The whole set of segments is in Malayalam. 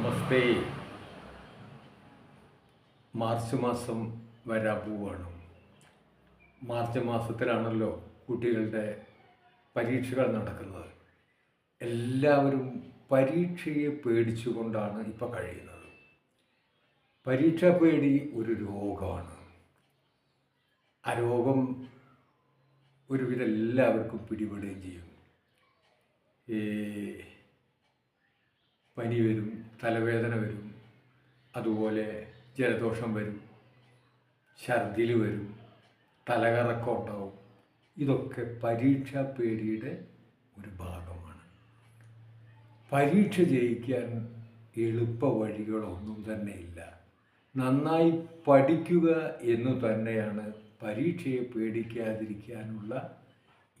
നമസ്തേ. മാർച്ച് മാസം വരാൻ പോവുകയാണ് മാർച്ച് മാസത്തിലാണല്ലോ കുട്ടികളുടെ പരീക്ഷകൾ നടക്കുന്നത്. എല്ലാവരും പരീക്ഷയെ പേടിച്ചുകൊണ്ടാണ് ഇപ്പോൾ കഴിയുന്നത്. പരീക്ഷ പേടി ഒരു രോഗമാണ്. ആ രോഗം ഒരുവിധം എല്ലാവർക്കും പിടിപെടുകയും ചെയ്യും. ഈ പനി വരും തലവേദന വരും അതുപോലെ ജലദോഷം വരും ഛർദിൽ വരും തലകറക്കം ഉണ്ടാവും ഇതൊക്കെ പരീക്ഷാ പേടിയുടെ ഒരു ഭാഗമാണ്. പരീക്ഷ ജയിക്കാൻ എളുപ്പ വഴികളൊന്നും തന്നെ ഇല്ല നന്നായി പഠിക്കുക എന്ന് തന്നെയാണ് പരീക്ഷയെ പേടിക്കാതിരിക്കാനുള്ള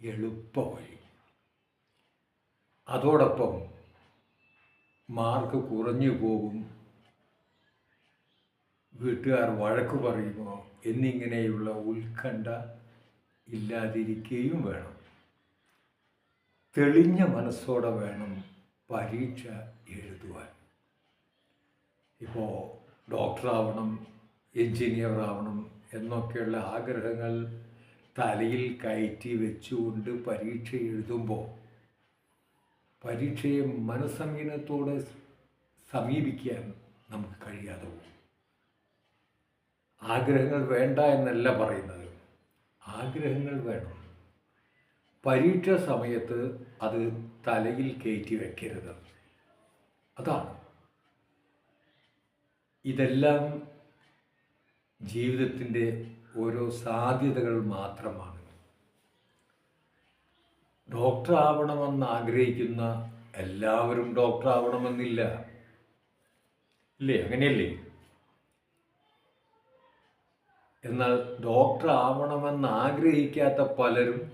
എളുപ്പ വഴി. അതോടൊപ്പം മാർക്ക് കുറഞ്ഞു പോകും. വീട്ടുകാർ വഴക്ക് പറയുമോ എന്നിങ്ങനെയുള്ള ഉത്കണ്ഠ ഇല്ലാതിരിക്കുകയും വേണം. തെളിഞ്ഞ മനസ്സോടെ വേണം പരീക്ഷ എഴുതുവാൻ. ഇപ്പോൾ ഡോക്ടറാവണം എഞ്ചിനീയർ ആവണം എന്നൊക്കെയുള്ള ആഗ്രഹങ്ങൾ തലയിൽ കയറ്റി വെച്ചുകൊണ്ട് പരീക്ഷ എഴുതുമ്പോൾ പരീക്ഷയെ മനസ്സംഗീനത്തോടെ സമീപിക്കാൻ നമുക്ക് കഴിയാതെ പോകും. ആഗ്രഹങ്ങൾ വേണ്ട എന്നല്ല പറയുന്നത്. ആഗ്രഹങ്ങൾ വേണം. പരീക്ഷ സമയത്ത് അത് തലയിൽ കയറ്റി വയ്ക്കരുത് അതാണ്. ഇതെല്ലാം ജീവിതത്തിന്റെ ഓരോ സാധ്യതകൾ മാത്രമാണ്. ഡോക്ടർ ആവണമെന്ന് ആഗ്രഹിക്കുന്ന എല്ലാവരും ഡോക്ടർ ആവണമെന്നില്ല ഇല്ലേ? അങ്ങനെയല്ലേ? എന്നാൽ ഡോക്ടർ ആവണമെന്ന് ആഗ്രഹിക്കാത്ത പലരും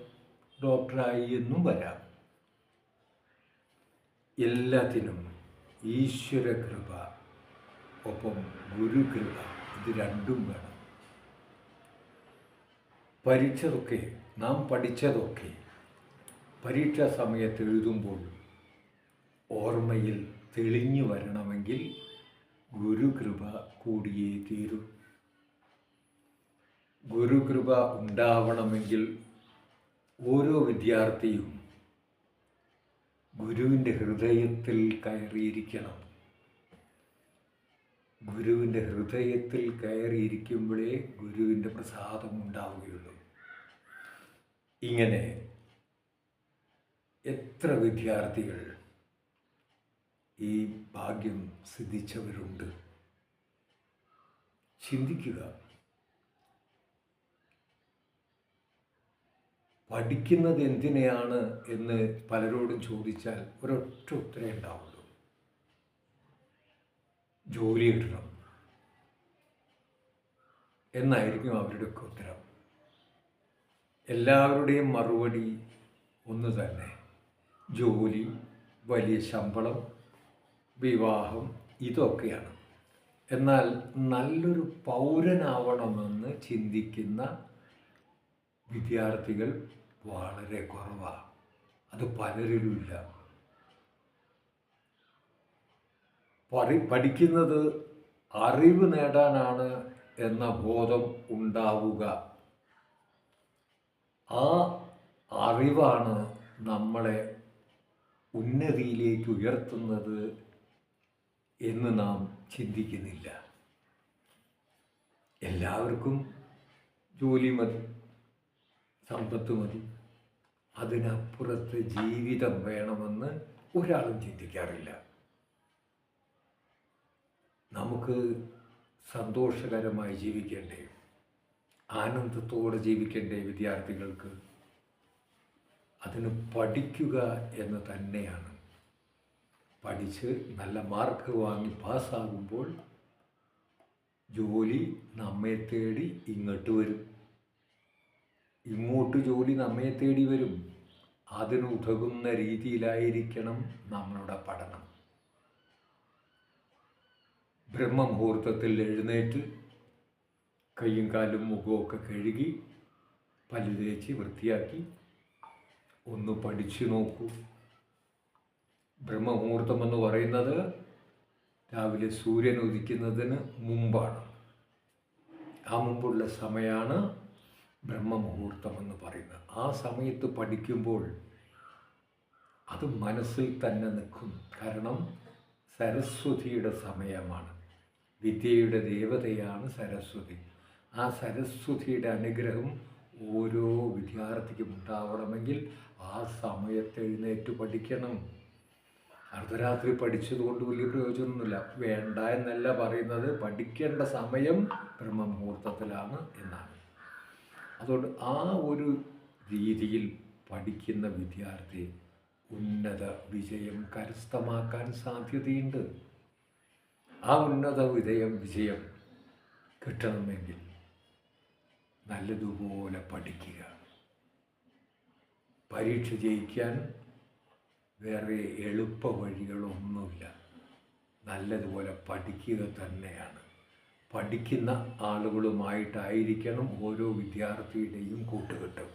ഡോക്ടറായി എന്നും വരാം. എല്ലാത്തിനും ഈശ്വര കൃപ ഒപ്പം ഗുരുകൃപ ഇത് രണ്ടും വേണം. പഠിച്ചതൊക്കെ നാം പഠിച്ചതൊക്കെ പരീക്ഷാ സമയത്ത് എഴുതുമ്പോൾ ഓർമ്മയിൽ തെളിഞ്ഞു വരണമെങ്കിൽ ഗുരുകൃപ കൂടിയേ തീരൂ. ഗുരുകൃപ ഉണ്ടാവണമെങ്കിൽ ഓരോ വിദ്യാർത്ഥിയും ഗുരുവിന്റെ ഹൃദയത്തിൽ കയറിയിരിക്കണം. ഗുരുവിന്റെ ഹൃദയത്തിൽ കയറിയിരിക്കുമ്പോഴേ ഗുരുവിന്റെ പ്രസാദം ഉണ്ടാവുകയുള്ളൂ. ഇങ്ങനെ എത്ര വിദ്യാർത്ഥികൾ ഈ ഭാഗ്യം സിദ്ധിച്ചവരുണ്ട്? ചിന്തിക്കുക. പഠിക്കുന്നത് എന്തിനെയാണ് എന്ന് പലരോടും ചോദിച്ചാൽ ഒരൊറ്റ ഉത്തരേ ഉണ്ടാവുള്ളൂ. ജോലി കിട്ടണം. എന്നായിരിക്കും അവരുടെയൊക്കെ ഉത്തരം. എല്ലാവരുടെയും മറുപടി ഒന്ന് തന്നെ. ജോലി വലിയ ശമ്പളം വിവാഹം ഇതൊക്കെയാണ്. എന്നാൽ നല്ലൊരു പൗരനാവണമെന്ന് ചിന്തിക്കുന്ന വിദ്യാർത്ഥികൾ വളരെ കുറവാണ്. അത് പലരിലുമില്ല. പറി പഠിക്കുന്നത് അറിവ് നേടാനാണ് എന്ന ബോധം ഉണ്ടാവുക. ആ അറിവാണ് നമ്മളെ ഉന്നതിയിലേക്ക് ഉയർത്തുന്നത് എന്ന് നാം ചിന്തിക്കുന്നില്ല. എല്ലാവർക്കും ജോലി മതി സമ്പത്ത് മതി. അതിനപ്പുറത്ത് ജീവിതം വേണമെന്ന് ഒരാളും ചിന്തിക്കാറില്ല. നമുക്ക് സന്തോഷകരമായി ജീവിക്കേണ്ടേ ആനന്ദത്തോടെ ജീവിക്കേണ്ടേ വിദ്യാർത്ഥികൾക്ക്? അതിന് പഠിക്കുക എന്ന് തന്നെയാണ്. പഠിച്ച് നല്ല മാർക്ക് വാങ്ങി പാസ്സാകുമ്പോൾ ജോലി നമ്മെ തേടി ഇങ്ങോട്ട് വരും. ഇങ്ങോട്ട് ജോലി നമ്മെ തേടി വരും. അതിനുതകുന്ന രീതിയിലായിരിക്കണം നമ്മളുടെ പഠനം. ബ്രഹ്മമുഹൂർത്തത്തിൽ എഴുന്നേറ്റ് കൈയും കാലും മുഖമൊക്കെ കഴുകി പല്ല് തേച്ച് വൃത്തിയാക്കി ഒന്ന് പഠിച്ചു നോക്കൂ. ബ്രഹ്മമുഹൂർത്തം എന്ന് പറയുന്നത് രാവിലെ സൂര്യൻ ഉദിക്കുന്നതിന് മുമ്പാണ്. ആ മുമ്പുള്ള സമയമാണ് ബ്രഹ്മമുഹൂർത്തം എന്ന് പറയുന്നത്. ആ സമയത്ത് പഠിക്കുമ്പോൾ അത് മനസ്സിൽ തന്നെ നിൽക്കും. കാരണം സരസ്വതിയുടെ സമയമാണ്. വിദ്യയുടെ ദേവതയാണ് സരസ്വതി. ആ സരസ്വതിയുടെ അനുഗ്രഹം ഓരോ വിദ്യാർത്ഥിക്കും ഉണ്ടാവണമെങ്കിൽ ആ സമയത്ത് എഴുന്നേറ്റ് പഠിക്കണം. അർദ്ധരാത്രി പഠിച്ചതുകൊണ്ട് വലിയ പ്രയോജനമൊന്നുമില്ല. വേണ്ട എന്നല്ല പറയുന്നത്. പഠിക്കേണ്ട സമയം ബ്രഹ്മമുഹൂർത്തത്തിലാണ് എന്നാണ്. അതുകൊണ്ട് ആ ഒരു രീതിയിൽ പഠിക്കുന്ന വിദ്യാർത്ഥി ഉന്നത വിജയം കരസ്ഥമാക്കാൻ സാധ്യതയുണ്ട്. ആ ഉന്നത വിജയം വിജയം കിട്ടണമെങ്കിൽ നല്ലതുപോലെ പഠിക്കുക. പരീക്ഷ ജയിക്കാൻ വേറെ എളുപ്പ വഴികളൊന്നുമില്ല. നല്ലതുപോലെ പഠിക്കുക തന്നെയാണ്. പഠിക്കുന്ന ആളുകളുമായിട്ടായിരിക്കണം ഓരോ വിദ്യാർത്ഥിയുടെയും കൂട്ടുകെട്ടും.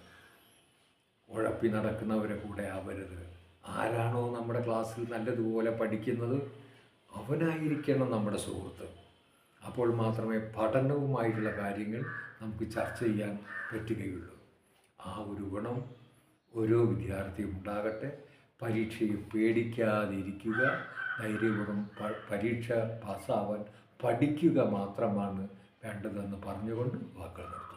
ഉഴപ്പി നടക്കുന്നവരെ കൂടെ ആവരുത്. ആരാണോ നമ്മുടെ ക്ലാസ്സിൽ നല്ലതുപോലെ പഠിക്കുന്നത്? അവനായിരിക്കണം നമ്മുടെ സുഹൃത്ത്. അപ്പോൾ മാത്രമേ പഠനവുമായിട്ടുള്ള കാര്യങ്ങൾ നമുക്ക് ചർച്ച ചെയ്യാൻ പറ്റുകയുള്ളൂ. ആ ഒരു ഗുണം ഓരോ വിദ്യാർത്ഥിയും ഉണ്ടാകട്ടെ. പരീക്ഷയെ പേടിക്കാതിരിക്കുക ധൈര്യപൂർവം പരീക്ഷ പാസ്സാവാൻ പഠിക്കുക മാത്രമാണ് വേണ്ടതെന്ന് പറഞ്ഞുകൊണ്ട് വാക്കുകൾ